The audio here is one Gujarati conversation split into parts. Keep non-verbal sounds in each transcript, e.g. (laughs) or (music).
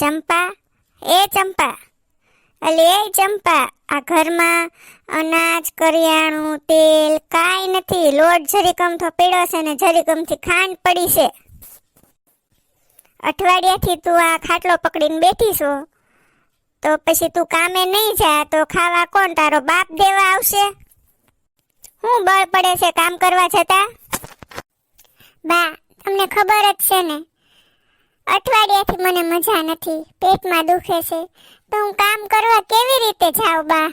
ચંપા. એ ચંપા. અલી, એ ચંપા. આ ઘરમાં અનાજ, કરિયાણું, તેલ કાંઈ નથી. લોટ જરીકમ અમથો પડ્યો છે ને જરીકમથી ખાંડ પડી છે. અઠવાડિયાથી તું આ ખાટલો પકડીને બેઠી છો. તો પછી તું કામે નહીં જા, તો ખાવા કોણ તારો બાપ દેવા આવશે? હું બળ પડે છે કામ કરવા છતાં બા, તમને ખબર જ છે ને અઠવાડિયાથી મને મજા નથી, પેટમાં દુખે છે. તો હું કામ કરવા કેવી રીતે જાઉં, બા?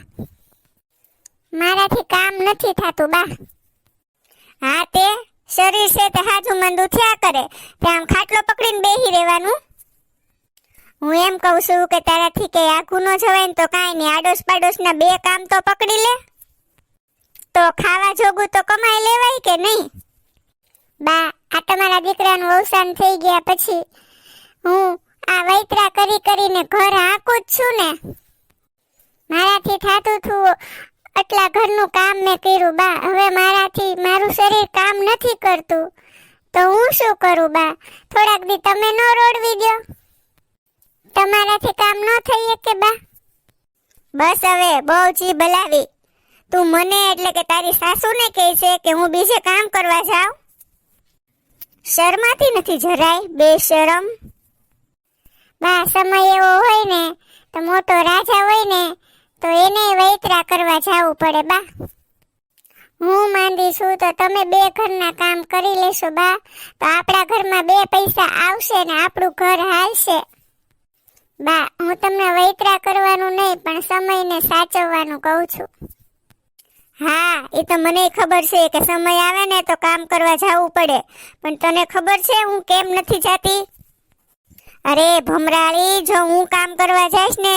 મારાથી કામ નથી થતું, બા. હા તે, શરીર છે તે હાજુ મંદુ થયા કરે. તે આમ ખાટલો પકડીને બેહી રહેવાનું. હું એમ કહું છું કે તારાથી કે આખું ન જવાય ને તો કાંઈ નહીં આડોશ પાડોશના બે કામ તો પકડી લે. તો ખાવા જોગું તો કમાઈ લેવાય કે નહીં? બા, આ તમારા દીકરાનું અવસાન થઈ ગયા પછી હું આ વૈતરા કરી કરીને ઘર હાંકું જ છું ને. મારાથી થાતું થું આટલા ઘરનું કામ મેં કર્યું, બા. હવે મારાથી, મારું શરીર કામ નથી કરતું. તો હું શું કરું, બા? થોડાક દી તમે ન રોડવી દો. તમારાથી કામ ન થઈ શકે, બા. બસ હવે, બહુ ચી બલાવી. તું મને એટલે કે તારી સાસુને કહે છે કે હું બીજે કામ કરવા જાઉં. શરમાતી નથી જરાય બે શરમ બા સમય એવો હોય ને, તો મોટો રાજા હોય ને, તો એને વૈતરા કરવા જવું પડે, બા. હું માંદી છું, તો તમે બે ઘરના કામ કરી લેશો, બા. તો આપણા ઘરમાં બે પૈસા આવશે ને આપણું ઘર હાલશે. બા, હું તમને વૈતરા કરવાનું નહીં, પણ સમયને સાચવવાનું કહું છું. હા એ તો મને ખબર છે કે સમય આવે ને તો કામ કરવા જવું પડે. પણ તને ખબર છે હું કેમ નથી જાતી? અરે ભમરાળી, જો હું કામ કરવા જઈશ ને,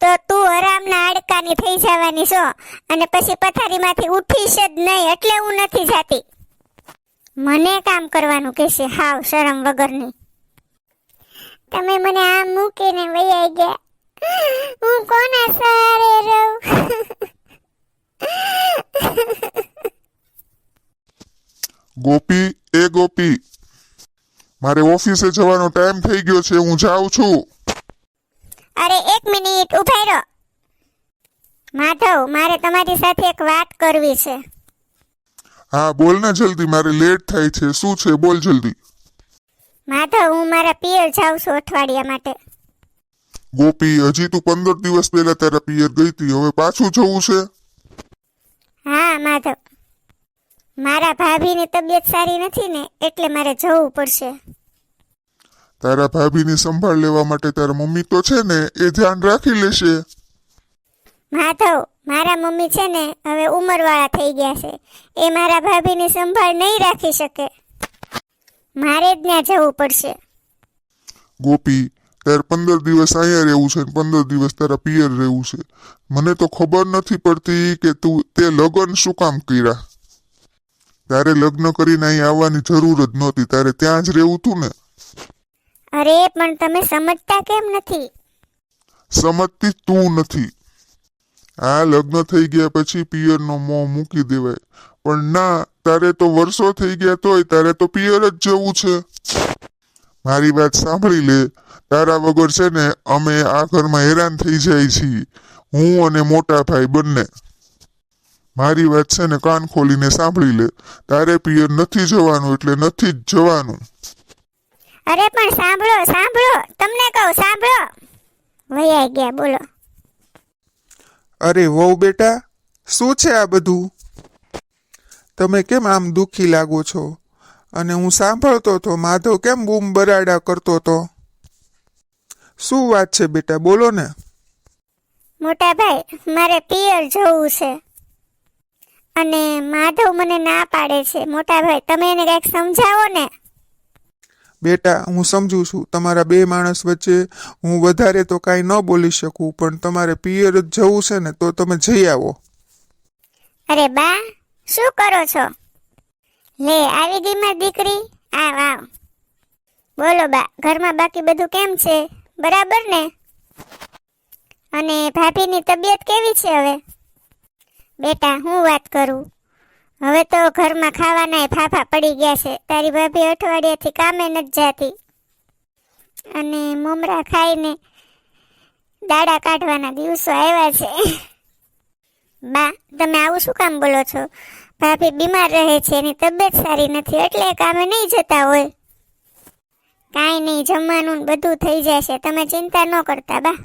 તો તું આરામના હાડકાની થઈ જવાની છો. અને પછી પથારીમાંથી ઉઠીશ જ નહીં, એટલે હું નથી જાતી. મને કામ કરવાનું કહેશે, હાવ શરમ વગરની. તમે મને આમ મૂકીને વૈયા ગયા. હું કોના સહારે રહું? ગોપી, એ ગોપી. મારે ઓફિસે જવાનો ટાઈમ થઈ ગયો છે હું જાઉં છું. અરે એક મિનિટ ઊભા રહો. માધવ મારે તમારી સાથે એક વાત કરવી છે. હા બોલ ને જલ્દી મારે લેટ થાય છે. શું છે? બોલ જલ્દી. માધવ હું મારા પિયર જાઉં છું અઠવાડિયા માટે. ગોપી હજી તું પંદર દિવસ પહેલા તારા પિયર ગઈ હતી. હવે પાછું જવું છે? હા માધવ. મારા ભાભીની તબિયત સારી નથી ને એટલે મારે જવું પડશે. તારા ભાભીની સંભાળ લેવા માટે તારા મમ્મી તો છે ને એ ધ્યાન રાખી લેશે. માધવ મારા મમ્મી છે ને હવે ઉંમરવાળા થઈ ગયા છે. એ મારા ભાભીની સંભાળ નહીં રાખી શકે. મારે જ ત્યાં જવું પડશે. ગોપી તારે પંદર દિવસ અહીંયા રહેવું છે ને પંદર દિવસ તારા પિયર રહેવું છે. મને તો ખબર નથી પડતી કે તું તે લગ્ન શું કામ કર્યા. તારે લગ્ન કરીને અહીં આવવાની જરૂર જ નહોતી તારે ત્યાં જ રહેવું તું ને. અરે, પણ તમે સમજતા કેમ નથી? સમજતી તું નથી. આ લગ્ન થઈ ગયા પછી પિયરનો મોં મૂકી દેવાય. પણ ના, તારે તો વર્ષો થઈ ગયા તોય તારે તો પિયર જ જવું છે. મારી વાત સાંભળી લે. તારા વગર છે ને, અમે આ ઘરમાં હેરાન થઈ જાય છીએ. હું અને મોટા ભાઈ બંને. મારી વાત છે ને કાન ખોલીને સાંભળી લે. તારે પિયર નથી જવાનું એટલે નથી જ જવાનું. અરે પણ સાંભળો સાંભળો. તમને કહું સાંભળો. વૈયા ગયા બોલો. અરે વહુ બેટા શું છે આ બધું? તમે કેમ આમ દુઃખી લાગો છો? અને હું સાંભળતો હતો માધવ કેમ બૂમ બરાડા કરતો હતો શું વાત છે બેટા બોલો ને. મોટા ભાઈ મારે પિયર જવું છે. અને માધવ મને ના પાડે છે. મોટા ભાઈ તમે એને કંઈક સમજાવો ને. બેટા, હું સમજુ છું, તમારા બે માણસ વચ્ચે હું વધારે તો કાંઈ ન બોલી શકું, પણ તમારે પિયર જ જવું છે ને, તો તમે જઈ આવો. અરે બા, શું કરો છો? લે, આવી ગઈ મારી દીકરી? આવ આવ. બોલો બા, ઘરમાં બાકી બધું કેમ છે? બરાબર ને? અને ભાભીની તબિયત કેવી છે હવે? બેટા, હું વાત કરું. હવે તો ઘરમાં ખાવાના ફાફા પડી ગયા છે. તારી ભાભી અઠવાડિયાથી કામે નથી જાતી. અને મમરા ખાઈને દાડા કાઢવાના દિવસો આવ્યા છે. બા, તમે આવું શું કામ બોલો છો? ભાભી બીમાર રહે છે, એની તબિયત સારી નથી, એટલે કામે નહીં જતા હોય. કાંઈ નહીં, જમવાનું બધું થઈ જશે. તમે ચિંતા ન કરતા, બા.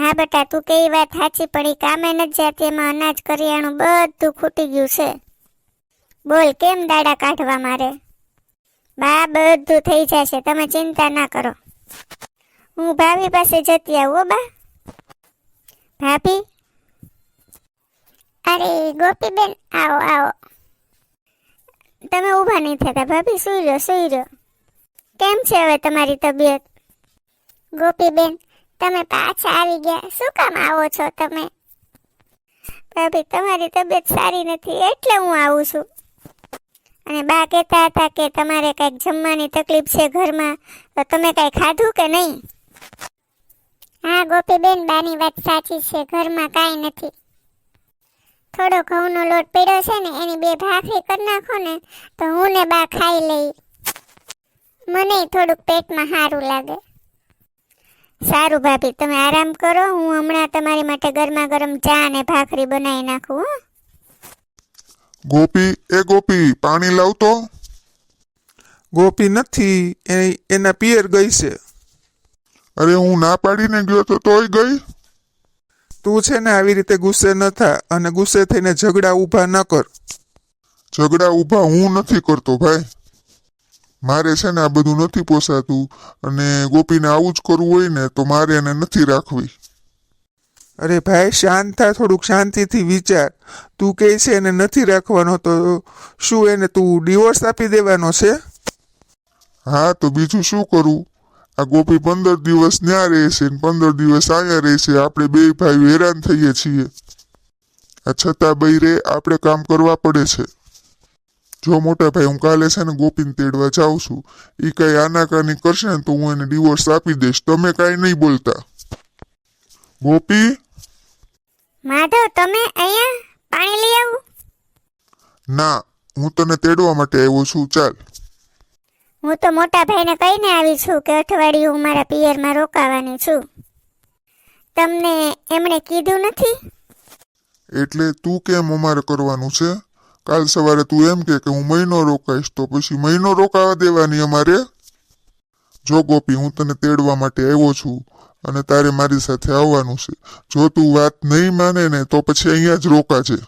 હા બેટા, તું કઈ વાત સાચી પડી કામે નથી જાતી, એમાં અનાજ, કરિયાણું બધું ખૂટી ગયું છે. બોલ, કેમ દાડા કાઢવા મારે? બા, બધું થઈ જશે, તમે ચિંતા ના કરો. હું ભાભી પાસે જતી આવું બા. ભાભી? અરે, ગોપીબેન, આવો આવો. તમે ઊભા નહીં થતા, ભાભી, સુઈ રહ્યો સુઈ રહ્યો. કેમ છે હવે તમારી તબિયત? ગોપીબેન તમે પાછા આવી ગયા. શું કામ આવો છો તમે? ભાભી, તમારી તબિયત સારી નથી, એટલે હું આવું છું. અને બા કહેતા હતા કે તમારે કંઈક જમવાની તકલીફ છે ઘરમાં, તો તમે કંઈ ખાધું કે નહીં? હા, ગોપીબેન, બાની વાત સાચી છે, ઘરમાં કાંઈ નથી. થોડો ઘઉંનો લોટ પીડ્યો છે ને, એની બે ભાખરી કરી નાખો ને, તો હું ને બા ખાઈ લઈ. મને થોડુંક પેટમાં સારું લાગે. સારું ભાભી તમે આરામ કરો હું હમણાં તમારી માટે ગરમા ગરમ ચા અને ભાખરી બનાવી નાખું હો. ગોપી એ ગોપી પાણી લાવતો ગોપી નથી એ એના પિયર ગઈ છે. અરે હું ના પાડીને ગયો તો તોય ગઈ. તું છે ને આવી રીતે ગુસ્સે ન થા અને ગુસ્સે થઈને ઝઘડા ઊભા ન કર. ઝઘડા ઊભા હું નથી કરતો ભાઈ. મારે છે ને આ બધું નથી પોસાતું અને ગોપીને આવું જ કરવું હોય ને તો મારે એને નથી રાખવી. અરે ભાઈ શાંત થા થોડુંક શાંતિથી વિચાર. તું કહે છે એને નથી રાખવાનો તો શું એને તું ડિવોર્સ આપી દેવાનો છે? હા તો બીજું શું કરું? આ ગોપી પંદર દિવસ ત્યાં રહેશે ને પંદર દિવસ અહીંયા રહેશે આપણે બે ભાઈ હેરાન થઈએ છીએ. આ છતાં બૈરે આપણે કામ કરવા પડે છે. જો મોટા ભાઈ હું કાલે છે ને ગોપીને તેડવા જાઉં છું એ કઈ આનાકાની કરશે ને તો હું એને ડિવોર્સ આપી દઈશ. તમે કાંઈ નહીં બોલતા. ગોપી? માધવ તમે અહીંયા પાણી લઈ આવું. ના હું તને તેડવા માટે આવ્યો છું ચાલ. હું તો મોટા ભાઈને કહીને આવી છું કે અઠવાડિયું હું મારા પિયરમાં રોકાવાની છું. તમને એમણે કીધું નથી? એટલે તું કેમ અમારે કરવાનું છે? કાલ સવારે તું એમ કે હું મહિનો રોકાઈશ તો પછી મહિનો રોકાવા દેવાની અમારે? જો ગોપી, હું તને તેડવા માટે આવ્યો છું અને તારે મારી સાથે આવવાનું છે. જો તું વાત નહીં માને ને તો પછી અહીંયા જ રોકાજે.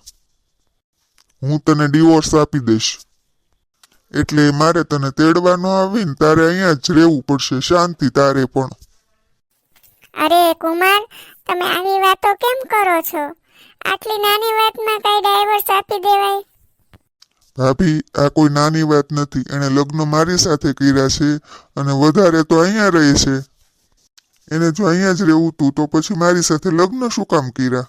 હું તને ડિવોર્સ આપી દઈશ. એટલે મારે તને તેડવા ન આવીને તારે અહીંયા જ રહેવું પડશે. શાંતિ તારે પણ. અરે કુમાર, તમે આવી વાતો કેમ કરો છો? આટલી નાની વાતમાં કઈ ડાયવર્સ આપી દેવાય? ભાભી, આ કોઈ નાની વાત નથી. એણે લગ્ન મારી સાથે કર્યા છે અને વધારે તો અહીંયા રહે છે. એને જો અહીંયા જ રહેવું તું, તો પછી મારી સાથે લગ્ન શું કામ કર્યા?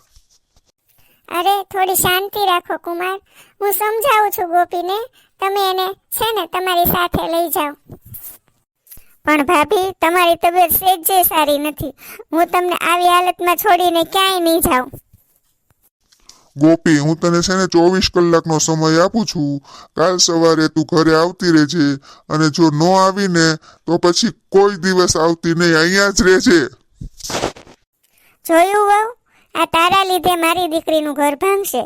અરે, થોડી શાંતિ રાખો કુમાર. હું સમજાવું છું ગોપીને. તમે એને છે ને તમારી સાથે લઈ જાઓ. પણ ભાભી, તમારી તબિયત સેજે સારી નથી. હું તમને આવી હાલતમાં છોડીને ક્યાંય નહીં જાઉં. ગોપી, હું તને છે ને ચોવીસ કલાકનો સમય આપું છું. કાલ સવારે તું ઘરે આવતી રહેજે અને જો ન આવીને તો પછી કોઈ દિવસ આવતી નહીં, અહીંયા જ રહેજે. જોયું વહુ? આ તારા લીધે મારી દીકરીનું ઘર ભાંગશે.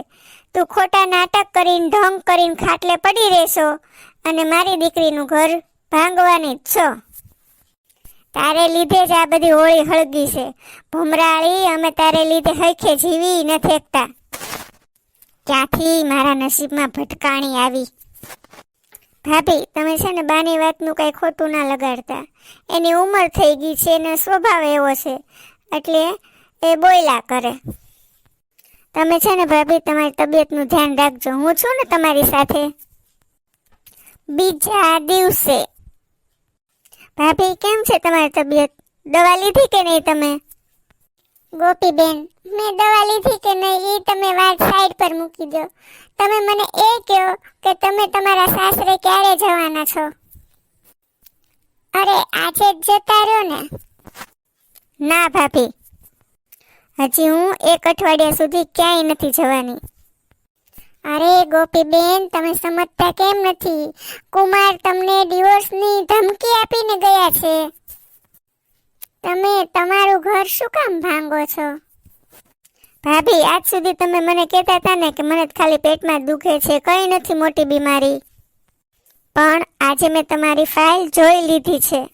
તું ખોટા નાટક કરીને, ઢોંગ કરીને ખાટલે પડી રહેશો અને મારી દીકરીનું ઘર ભાંગવાની જ છો. તારે લીધે જ આ બધી હોળી હળગી છે. ભમરાળી, અમે તારે લીધે હરખે જીવી નથી થેકતા. ક્યાંથી મારા નસીબમાં ભટકાણી આવી? ભાભી, તમે છે ને બાની વાતનું કંઈ ખોટું ના લગાડતા. એની ઉંમર થઈ ગઈ છે એનો સ્વભાવ એવો છે. એટલે એ બોયલા કરે. તમે છે ને ભાભી, તમારી તબિયતનું ધ્યાન રાખજો. હું છું ને તમારી સાથે. બીજા દિવસે. ભાભી, કેમ છે તમારી તબિયત? દવા લીધી કે નહીં તમે? ગોપીબેન, મેં દવા લીધી કે નહીં એ તમે વાત સાઈડ પર મૂકી દો. તમે મને એ કહો કે તમે તમારા સાસરે ક્યારે જવાના છો? અરે, આજે જ જતા રહ્યો ને. ના ભાભી, હજી હું એક અઠવાડિયા સુધી ક્યાંય નથી જવાની. અરે, ગોપીબેન, તમે સમજતા કેમ નથી? કુમાર તમને ડિવોર્સની ધમકી આપીને ગયા છે. મારું ઘર શું કામ ભાંગો છો? ભાભી, આજ સુધી તમે મને કહેતા હતા ને કે મને ખાલી પેટમાં દુખે છે, કઈ નથી મોટી બીમારી. પણ આજે મેં તમારી ફાઇલ જોઈ લીધી છે.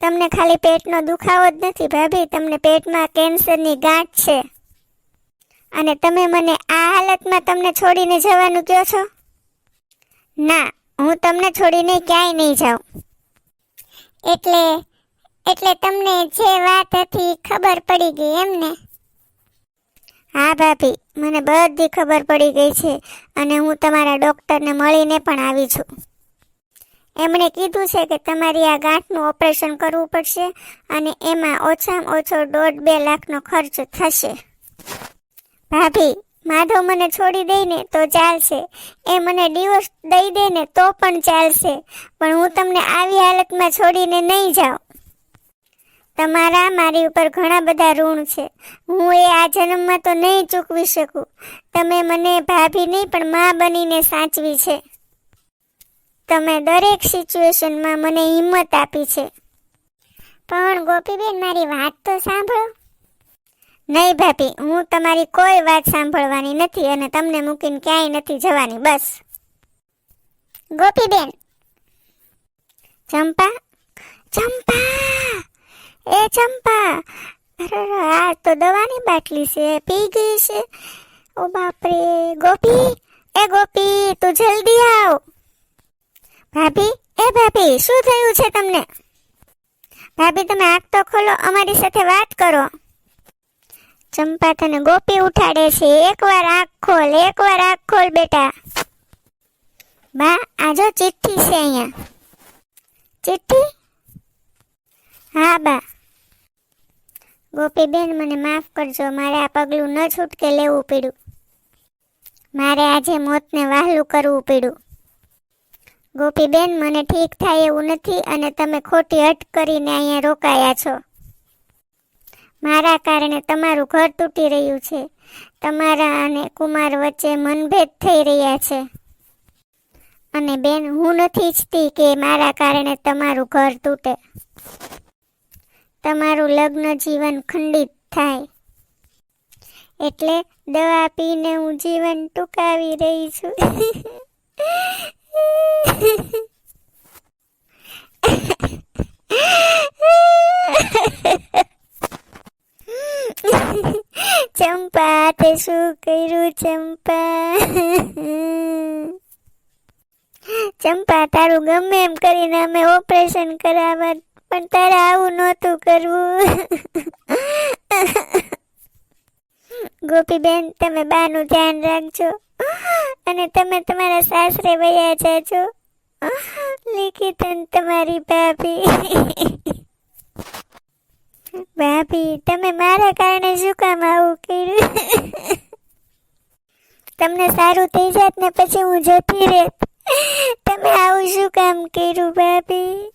તમને ખાલી પેટનો દુખાવો જ નથી ભાભી, તમને પેટમાં કેન્સરની ગાંઠ છે. અને તમે મને આ હાલતમાં તમને છોડીને જવાનું કહો છો? ના, હું તમને છોડીને ક્યાંય નહીં જાઉં. એટલે એટલે તમને જે વાત હતી ખબર પડી ગઈ એમ ને હા ભાભી, મને બધી ખબર પડી ગઈ છે અને હું તમારા ડૉક્ટરને મળીને પણ આવી છું. એમણે કીધું છે કે તમારી આ ગાંઠનું ઓપરેશન કરવું પડશે અને એમાં ઓછામાં ઓછો દોઢ બે લાખનો ખર્ચ થશે. ભાભી, માધવ મને છોડી દે ને તો ચાલશે. એ મને ડિવોર્સ દઈ દે ને તો પણ ચાલશે. પણ હું તમને આવી હાલતમાં છોડીને નહીં જાઉં. તમારા, મારી ઉપર ઘણા બધા ઋણ છે. હું એ આ જન્મમાં તો નહીં ચૂકવી શકું. તમે મને ભાભી નહીં, પણ મા બનીને સાચવી છે. તમે દરેક સિચ્યુએશનમાં મને હિંમત આપી છે. પણ ગોપીબેન, મારી વાત તો સાંભળો. નહીં ભાભી, હું તમારી કોઈ વાત સાંભળવાની નથી અને તમને મૂકીને ક્યાંય નથી જવાની, બસ. ગોપીબેન. ચંપા ચંપા! એ ચંપા. આ તો દવાની બાટલી છે, પી ગઈ છે. ઓ બાપરે, ગોપી, એ ગોપી, તું જલ્દી આવ. ભાભી, એ ભાભી, શું થયું છે તમને? ભાભી, તમે આંખ તો ખોલો, અમારી સાથે વાત કરો. ચંપા તને ગોપી ઉઠાડે છે, એકવાર આંખ ખોલ, એકવાર આંખ ખોલ બેટા. બા આજો ચિઠ્ઠી છે અહીંયા. ચિઠ્ઠી? હા, બા. ગોપીબેન, મને માફ કરજો. મારે આ પગલું ન છૂટકે લેવું પડ્યું. મારે આજે મોતને વહાલું કરવું પડ્યું. ગોપીબેન, મને ઠીક થાય એવું નથી અને તમે ખોટી અટ કરીને અહીંયા રોકાયા છો. મારા કારણે તમારું ઘર તૂટી રહ્યું છે. તમારા અને કુમાર વચ્ચે મનભેદ થઈ રહ્યા છે. અને બેન, હું નથી ઈચ્છતી કે મારા કારણે તમારું ઘર તૂટે. તમારું લગ્ન જીવન ખંડિત થાય. એટલે દવા પીને હું જીવન ટૂંકાવી રહી છું. ચંપા તે શું કર્યું ચંપા? ચંપા તારું ગમે એમ કરીને અમે ઓપરેશન કરાવવા પણ તારે આવું નહોતું કરવું. ગોપીબેન, તમે બાનું ધ્યાન રાખજો. અને તમે તમારા સાસરે વયા જાજો. લિખિતન તમારી ભાભી. ભાભી, તમે મારા કારણે શું કામ આવું કર્યું? તમને સારું થઈ જાત ને પછી હું જતી રહેત. તમે આવું શું કામ કર્યું, ભાભી?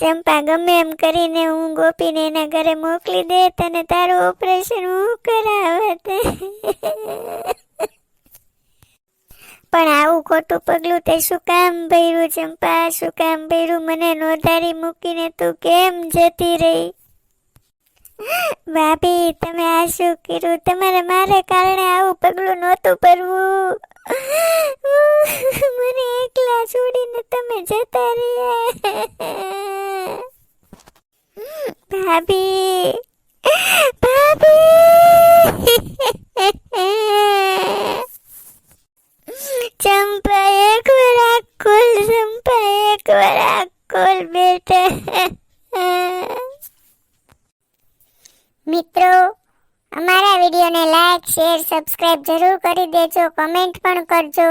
ચંપા ગમે એમ કરીને હું ગોપીને એના ઘરે મોકલી દેત અને તારું ઓપરેશન હું કરાવત. પણ આવું ખોટું પગલું તે શું કામ ભર્યું ચંપા? શું કામ ભર્યું? મને નોંધારી મૂકીને તું કેમ જતી રહી? ભાભી, તમે આ શું કર્યું? તમારે મારે કારણે આવું પગલું નહોતું ભરવું. મને એકલા છોડીને તમે જતા રહ્યા. ભાભી ભાભી. ચંપા એક વાર આંખ ખોલ ચંપા એક વાર આંખ ખોલ બેટા મિત્રો, અમારા વિડીયોને લાઈક શેર સબસ્ક્રાઇબ જરૂર કરી દેજો કમેન્ટ પણ કરજો.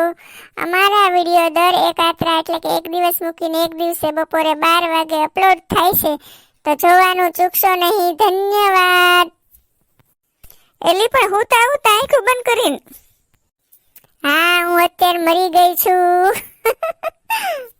અમારા વીડિયો દર એકાત્રા એટલે કે એક દિવસ મૂકીને એક દિવસે બપોરે બાર વાગે અપલોડ થાય છે. તો જોવાનું ચૂકશો નહીં. ધન્યવાદ. એલી પણ હું તો આવું તો આંખું બંધ કરીને. હા, હું અત્યારે મરી ગઈ છું. (laughs)